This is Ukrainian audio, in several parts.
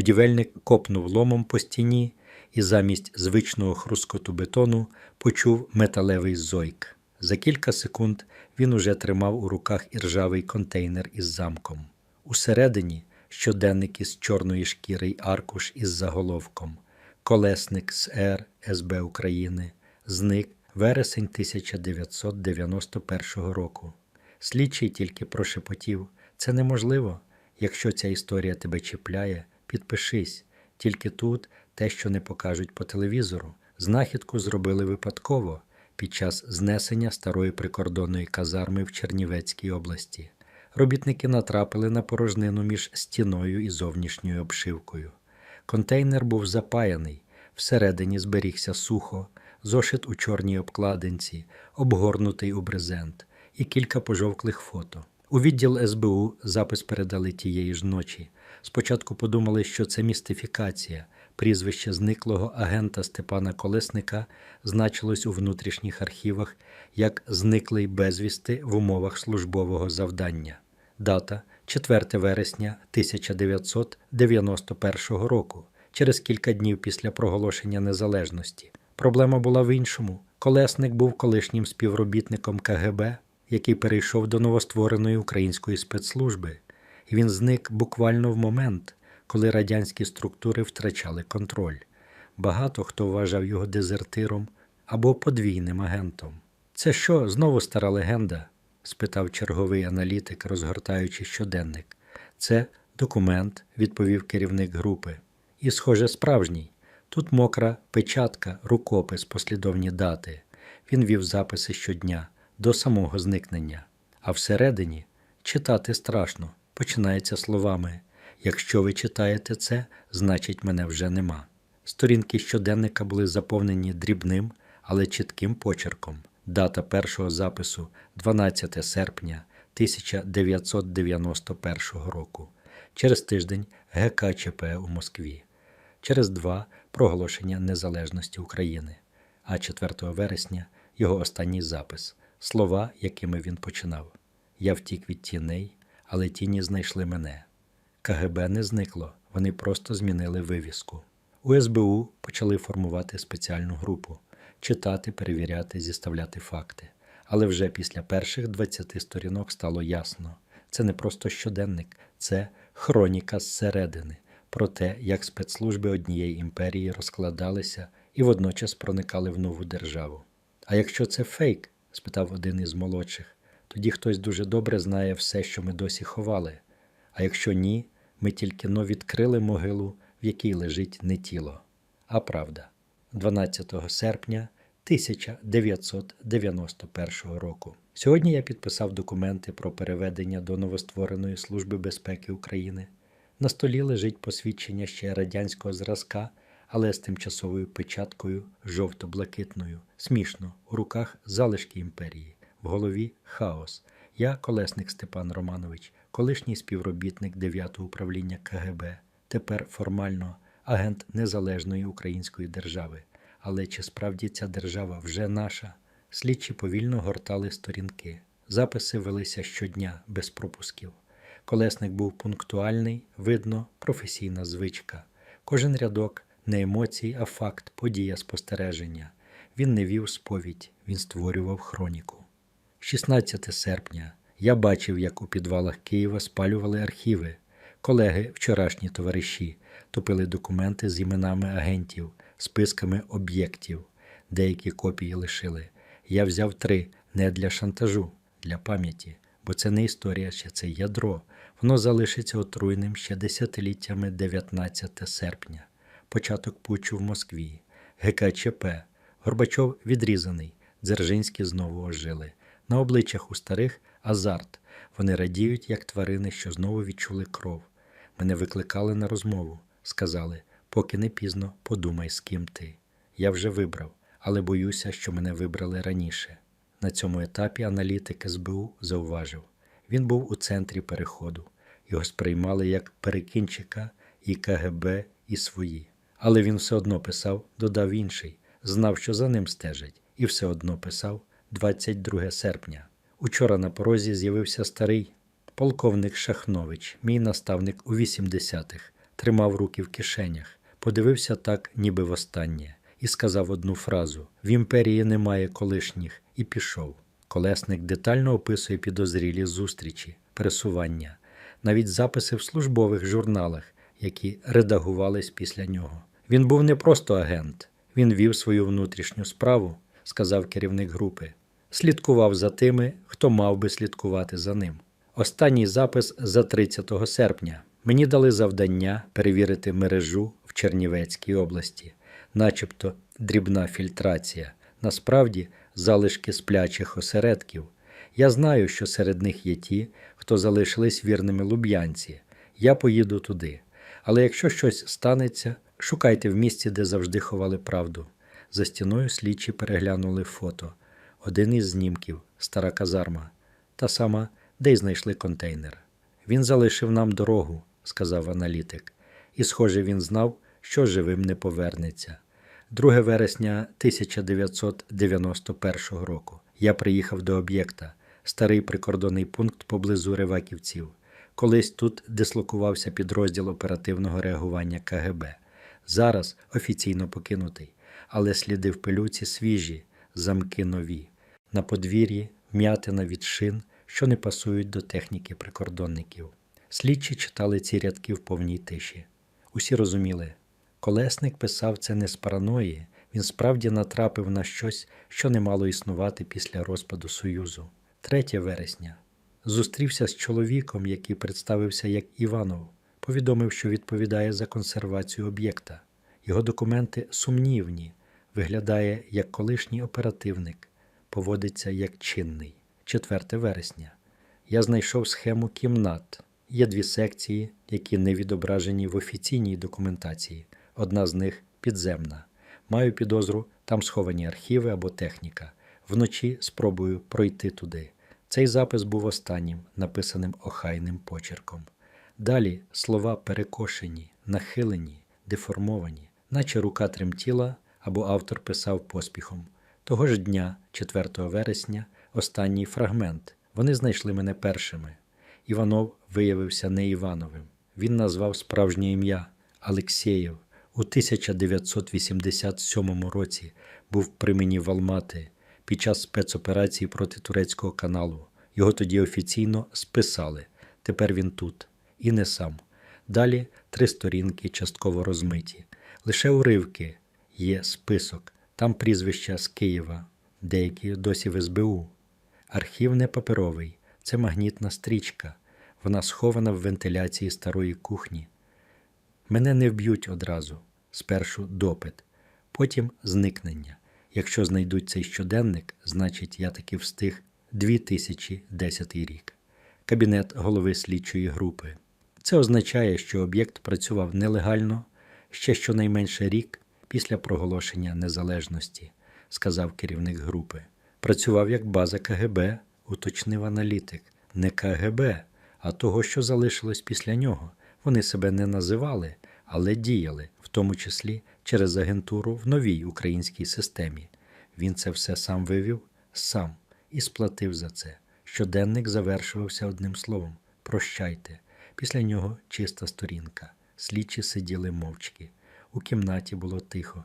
Будівельник копнув ломом по стіні і замість звичного хрускоту бетону почув металевий зойк. За кілька секунд він уже тримав у руках іржавий контейнер із замком. Усередині щоденник із чорної шкіри й аркуш із заголовком Колесник з Р СБ України зник вересень 1991 року. Слідчий тільки прошепотів: це неможливо. Якщо ця історія тебе чіпляє, підпишись. Тільки тут те, що не покажуть по телевізору. Знахідку зробили випадково під час знесення старої прикордонної казарми в Чернівецькій області. Робітники натрапили на порожнину між стіною і зовнішньою обшивкою. Контейнер був запаяний, всередині зберігся сухо, зошит у чорній обкладинці, обгорнутий у брезент, і кілька пожовклих фото. У відділ СБУ запис передали тієї ж ночі. Спочатку подумали, що це містифікація. Прізвище зниклого агента Степана Колесника значилось у внутрішніх архівах як зниклий безвісти в умовах службового завдання. Дата 4 вересня 1991 року, через кілька днів після проголошення незалежності. Проблема була в іншому. Колесник був колишнім співробітником КГБ, який перейшов до новоствореної української спецслужби, він зник буквально в момент, коли радянські структури втрачали контроль. Багато хто вважав його дезертиром або подвійним агентом. Це що, знову стара легенда? спитав черговий аналітик, розгортаючи щоденник. Це документ, відповів керівник групи. І, схоже, справжній. Тут мокра печатка, рукопис, послідовні дати. Він вів записи щодня до самого зникнення. А всередині читати страшно, починається словами Якщо ви читаєте це, значить мене вже нема. Сторінки щоденника були заповнені дрібним, але чітким почерком. Дата першого запису 12 серпня 1991 року. Через тиждень ГКЧП у Москві. Через два проголошення незалежності України. А 4 вересня його останній запис, слова, якими він починав. Я втік від тіней, але тіні знайшли мене. КГБ не зникло, вони просто змінили вивіску. У СБУ почали формувати спеціальну групу, читати, перевіряти, зіставляти факти. Але вже після перших 20 сторінок стало ясно: це не просто щоденник, це хроніка зсередини про те, як спецслужби однієї імперії розкладалися і водночас проникали в нову державу. А якщо це фейк? спитав один із молодших, тоді хтось дуже добре знає все, що ми досі ховали. А якщо ні, ми тільки но відкрили могилу, в якій лежить не тіло, а правда. 12 серпня 1991 року. Сьогодні я підписав документи про переведення до новоствореної Служби безпеки України. На столі лежить посвідчення ще радянського зразка, але з тимчасовою печаткою жовто-блакитною. Смішно, у руках залишки імперії, в голові хаос. Я колесник Степан Романович, колишній співробітник 9-го управління КГБ, тепер формально агент незалежної української держави. Але чи справді ця держава вже наша? Слідчі повільно гортали сторінки. Записи велися щодня без пропусків. Колесник був пунктуальний, видно, професійна звичка. Кожен рядок не емоцій, а факт, подія спостереження. Він не вів сповідь, він створював хроніку. 16 серпня я бачив, як у підвалах Києва спалювали архіви. Колеги, вчорашні товариші, топили документи з іменами агентів, списками об'єктів. Деякі копії лишили. Я взяв три не для шантажу, для пам'яті, бо це не історія, ще це ядро. Воно залишиться отруйним ще десятиліттями 19 серпня, початок путчу в Москві, ГКЧП, Горбачов відрізаний, Дзержинські знову ожили. На обличчях у старих азарт. Вони радіють, як тварини, що знову відчули кров. Мене викликали на розмову. Сказали, поки не пізно, подумай, з ким ти. Я вже вибрав, але боюся, що мене вибрали раніше. На цьому етапі аналітик СБУ зауважив. Він був у центрі переходу. Його сприймали як перекінчика і КГБ, і свої. Але він все одно писав, додав інший, знав, що за ним стежать, і все одно писав 22 серпня. Учора на порозі з'явився старий полковник Шахнович, мій наставник у 80-х. тримав руки в кишенях, подивився так, ніби востаннє, і сказав одну фразу: В імперії немає колишніх, і пішов. Колесник детально описує підозрілі зустрічі, пересування, навіть записи в службових журналах, які редагувались після нього. Він був не просто агент, він вів свою внутрішню справу, сказав керівник групи. Слідкував за тими, хто мав би слідкувати за ним. Останній запис за 30 серпня. Мені дали завдання перевірити мережу в Чернівецькій області, начебто дрібна фільтрація, насправді залишки сплячих осередків. Я знаю, що серед них є ті, хто залишились вірними луб'янці. Я поїду туди. Але якщо щось станеться, шукайте в місці, де завжди ховали правду. За стіною слідчі переглянули фото. Один із знімків стара казарма, та сама, де й знайшли контейнер. Він залишив нам дорогу, сказав аналітик, і, схоже, він знав, що живим не повернеться. 2 вересня 1991 року я приїхав до об'єкта, старий прикордонний пункт поблизу Реваківців. Колись тут дислокувався підрозділ оперативного реагування КГБ. Зараз офіційно покинутий, але сліди в пилюці свіжі, замки нові. На подвір'ї вм'ятина від шин, що не пасують до техніки прикордонників. Слідчі читали ці рядки в повній тиші. Усі розуміли, колесник писав це не з параної, він справді натрапив на щось, що не мало існувати після розпаду Союзу. 3 вересня. Зустрівся з чоловіком, який представився як Іванов, повідомив, що відповідає за консервацію об'єкта. Його документи сумнівні, виглядає як колишній оперативник, поводиться як чинний. 4 вересня. Я знайшов схему кімнат. Є дві секції, які не відображені в офіційній документації. Одна з них підземна. Маю підозру, там сховані архіви або техніка. Вночі спробую пройти туди. Цей запис був останнім, написаним охайним почерком. Далі слова перекошені, нахилені, деформовані, наче рука тремтіла або автор писав поспіхом. Того ж дня, 4 вересня, останній фрагмент. Вони знайшли мене першими. Іванов виявився не Івановим. Він назвав справжнє ім'я Алексєєв. У 1987 році був при мені в Алмати під час спецоперації проти турецького каналу. Його тоді офіційно списали. Тепер він тут. І не сам. Далі три сторінки частково розмиті. Лише уривки є список. Там прізвища з Києва, деякі досі в СБУ. Архів не паперовий, це магнітна стрічка. Вона схована в вентиляції старої кухні. Мене не вб'ють одразу. Спершу допит, потім зникнення. Якщо знайдуть цей щоденник, значить я таки встиг 2010 рік. Кабінет голови слідчої групи. Це означає, що об'єкт працював нелегально ще щонайменше рік після проголошення незалежності, сказав керівник групи. Працював як база КГБ, уточнив аналітик. Не КГБ, а того, що залишилось після нього. Вони себе не називали, але діяли, в тому числі через агентуру в новій українській системі. Він це все сам вивів, сам і сплатив за це. Щоденник завершувався одним словом прощайте. Після нього чиста сторінка. Слідчі сиділи мовчки. У кімнаті було тихо.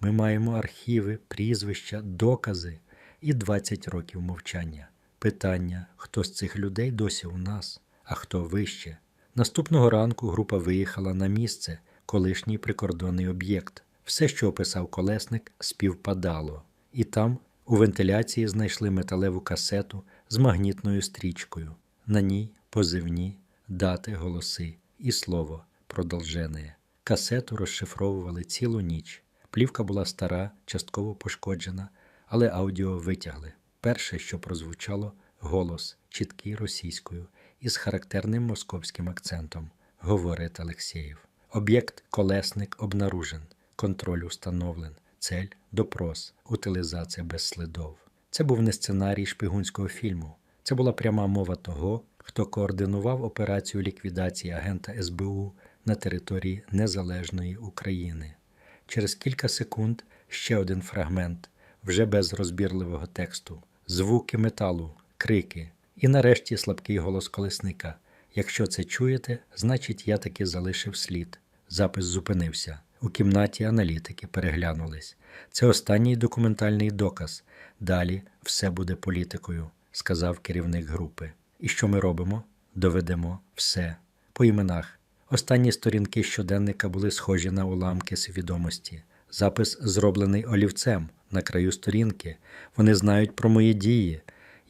Ми маємо архіви, прізвища, докази і 20 років мовчання. Питання, хто з цих людей досі у нас, а хто вище. Наступного ранку група виїхала на місце, колишній прикордонний об'єкт. Все, що описав колесник, співпадало, і там, у вентиляції, знайшли металеву касету з магнітною стрічкою. На ній позивні, дати, голоси і слово продовжене. Касету розшифровували цілу ніч. Плівка була стара, частково пошкоджена, але аудіо витягли. Перше, що прозвучало, голос, чіткий російською, із характерним московським акцентом, говорить Алексєєв. Об'єкт колесник обнаружен, контроль установлен, цель допрос, утилізація без слідов. Це був не сценарій шпигунського фільму. Це була пряма мова того, хто координував операцію ліквідації агента СБУ на території Незалежної України. Через кілька секунд ще один фрагмент, вже без розбірливого тексту, звуки металу, крики, і нарешті слабкий голос колесника. Якщо це чуєте, значить я таки залишив слід. Запис зупинився. У кімнаті аналітики переглянулись. Це останній документальний доказ. Далі все буде політикою, сказав керівник групи. І що ми робимо? Доведемо все. По іменах. Останні сторінки щоденника були схожі на уламки свідомості. Запис зроблений олівцем на краю сторінки. Вони знають про мої дії.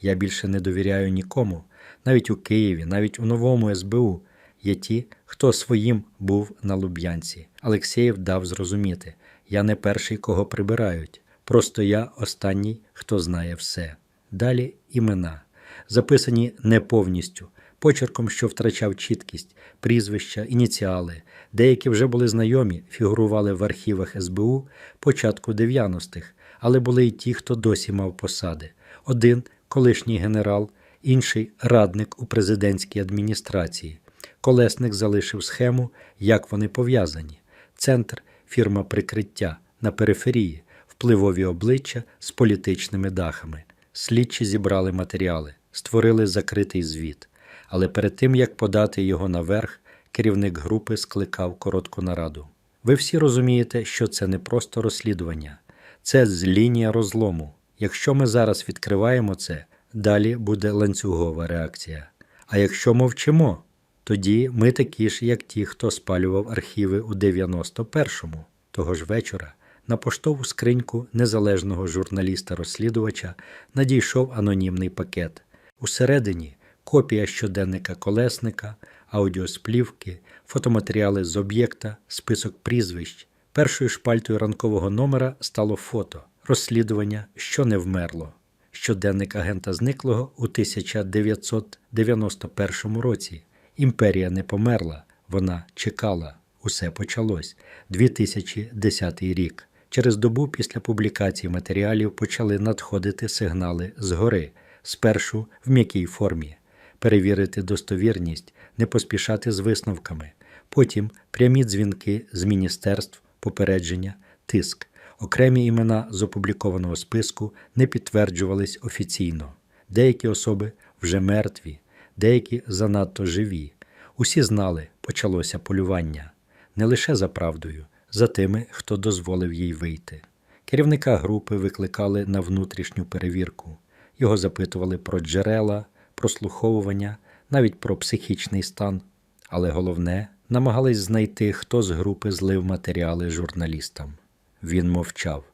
Я більше не довіряю нікому. Навіть у Києві, навіть у новому СБУ є ті, хто своїм був на Луб'янці. Алексєєв дав зрозуміти: я не перший, кого прибирають. Просто я останній, хто знає все. Далі імена, записані не повністю, почерком, що втрачав чіткість, прізвища, ініціали. Деякі вже були знайомі, фігурували в архівах СБУ початку 90-х, але були й ті, хто досі мав посади. Один колишній генерал, інший радник у президентській адміністрації. Колесник залишив схему, як вони пов'язані. Центр фірма прикриття на периферії, впливові обличчя з політичними дахами. Слідчі зібрали матеріали, створили закритий звіт. Але перед тим як подати його наверх, керівник групи скликав коротку нараду. Ви всі розумієте, що це не просто розслідування, це з лінія розлому. Якщо ми зараз відкриваємо це, далі буде ланцюгова реакція. А якщо мовчимо, тоді ми такі ж, як ті, хто спалював архіви у 91-му. Того ж вечора на поштову скриньку незалежного журналіста-розслідувача надійшов анонімний пакет. Усередині копія щоденника колесника, аудіосплівки, фотоматеріали з об'єкта, список прізвищ. Першою шпальтою ранкового номера стало фото розслідування, що не вмерло. Щоденник агента зниклого у 1991 році. Імперія не померла, вона чекала. Усе почалось. 2010 рік. Через добу після публікації матеріалів почали надходити сигнали згори, спершу в м'якій формі, перевірити достовірність, не поспішати з висновками, потім прямі дзвінки з міністерств, попередження, тиск. Окремі імена з опублікованого списку не підтверджувались офіційно. Деякі особи вже мертві, деякі занадто живі. Усі знали, почалося полювання не лише за правдою, за тими, хто дозволив їй вийти. Керівника групи викликали на внутрішню перевірку. Його запитували про джерела, прослуховування, навіть про психічний стан. Але головне, намагались знайти, хто з групи злив матеріали журналістам. Він мовчав.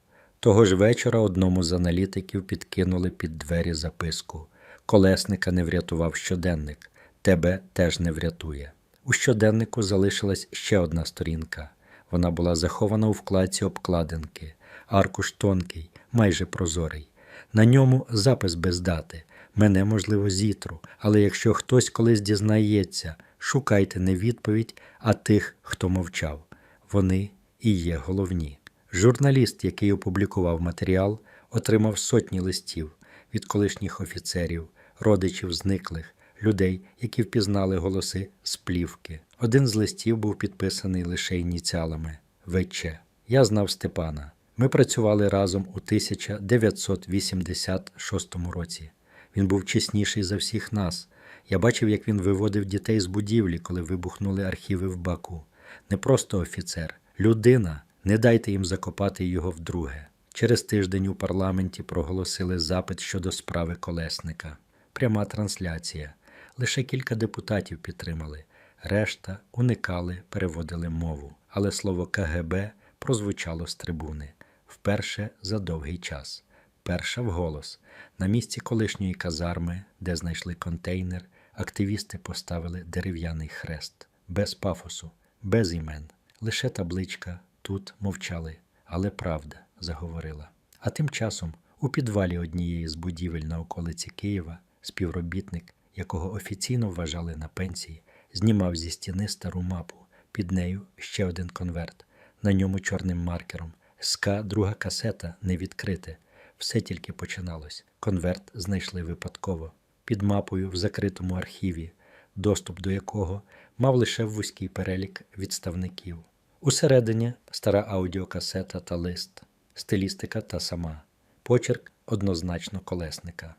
Того ж вечора одному з аналітиків підкинули під двері записку. Колесника не врятував щоденник, тебе теж не врятує. У щоденнику залишилась ще одна сторінка. Вона була захована у вкладці обкладинки, аркуш тонкий, майже прозорий. На ньому запис без дати. Мене, можливо, зітру, але якщо хтось колись дізнається, шукайте не відповідь, а тих, хто мовчав. Вони і є головні. Журналіст, який опублікував матеріал, отримав сотні листів від колишніх офіцерів, родичів зниклих, людей, які впізнали голоси з плівки. Один з листів був підписаний лише ініціалами ВЧ. Я знав Степана. Ми працювали разом у 1986 році. Він був чесніший за всіх нас. Я бачив, як він виводив дітей з будівлі, коли вибухнули архіви в Баку. Не просто офіцер, людина. Не дайте їм закопати його вдруге. Через тиждень у парламенті проголосили запит щодо справи колесника. Пряма трансляція. Лише кілька депутатів підтримали, решта уникали, переводили мову. Але слово КГБ прозвучало з трибуни вперше за довгий час. Перша вголос. На місці колишньої казарми, де знайшли контейнер, активісти поставили дерев'яний хрест, без пафосу, без імен, лише табличка. Тут мовчали, але правда заговорила. А тим часом у підвалі однієї з будівель на околиці Києва співробітник, якого офіційно вважали на пенсії, знімав зі стіни стару мапу. Під нею ще один конверт. На ньому чорним маркером. СК друга касета не відкрите. Все тільки починалось. Конверт знайшли випадково. Під мапою в закритому архіві, доступ до якого мав лише вузький перелік відставників. Усередині стара аудіокасета та лист, стилістика та сама, почерк однозначно колесника.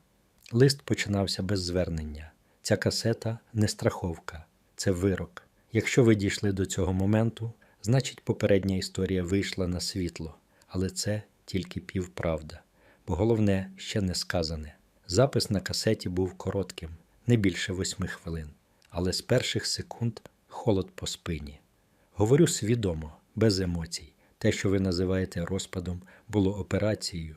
Лист починався без звернення. Ця касета не страховка, це вирок. Якщо ви дійшли до цього моменту, Значить, попередня історія вийшла на світло, але це тільки півправда, бо головне ще не сказане. Запис на касеті був коротким, не більше восьми хвилин, але з перших секунд холод по спині. Говорю свідомо, без емоцій. Те, що ви називаєте розпадом, було операцією.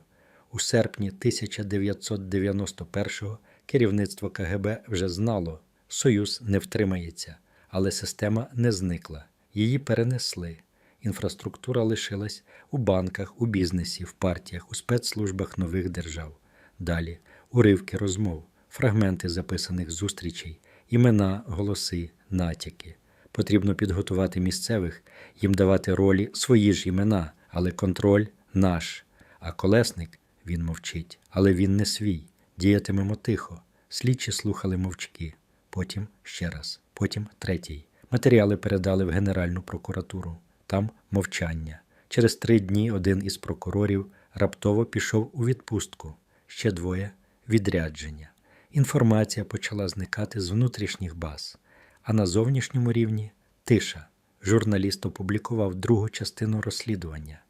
У серпні 1991-го керівництво КГБ вже знало, Союз не втримається, але система не зникла. Її перенесли. Інфраструктура лишилась у банках, у бізнесі, в партіях, у спецслужбах нових держав. Далі уривки розмов, фрагменти записаних зустрічей, імена, голоси, натяки. Потрібно підготувати місцевих, їм давати ролі свої ж імена, але контроль наш. А колесник він мовчить, але він не свій. Діятимемо тихо. Слідчі слухали мовчки. Потім ще раз, потім третій. Матеріали передали в Генеральну прокуратуру. Там мовчання. Через три дні один із прокурорів раптово пішов у відпустку. Ще двоє відрядження. Інформація почала зникати з внутрішніх баз, а на зовнішньому рівні тиша. Журналіст опублікував другу частину розслідування.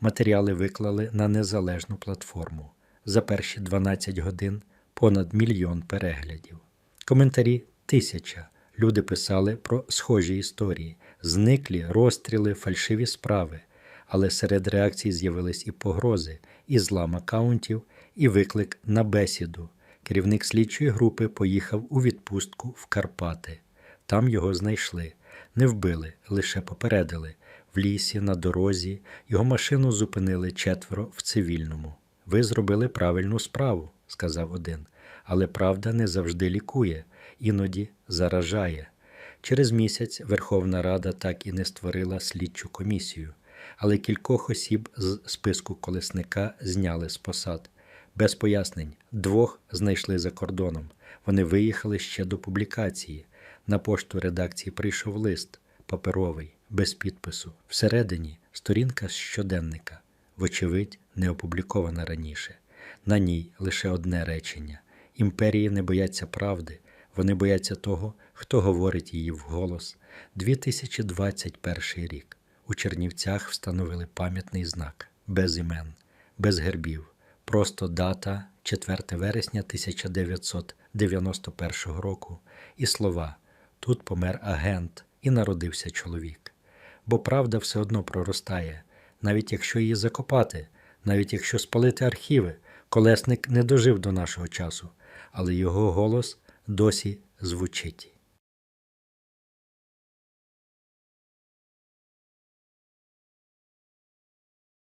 Матеріали виклали на незалежну платформу. За перші 12 годин понад мільйон переглядів. Коментарі тисяча. Люди писали про схожі історії, зниклі розстріли, фальшиві справи. Але серед реакцій з'явились і погрози, і злам акаунтів, і виклик на бесіду. Керівник слідчої групи поїхав у відпустку в Карпати. Там його знайшли. Не вбили, лише попередили. В лісі, на дорозі, його машину зупинили четверо в цивільному. Ви зробили правильну справу, сказав один. Але правда не завжди лікує, іноді заражає. Через місяць Верховна Рада так і не створила слідчу комісію, але кількох осіб з списку колесника зняли з посад. Без пояснень двох знайшли за кордоном. Вони виїхали ще до публікації. На пошту редакції прийшов лист паперовий, без підпису. Всередині сторінка з щоденника, вочевидь, не опублікована раніше. На ній лише одне речення: імперії не бояться правди, вони бояться того, хто говорить її вголос. 2021 рік. У Чернівцях встановили пам'ятний знак без імен, без гербів, просто дата 4 вересня 1991 року і слова Тут помер агент і народився чоловік. Бо правда все одно проростає, навіть якщо її закопати, навіть якщо спалити архіви, колесник не дожив до нашого часу, але його голос досі звучить.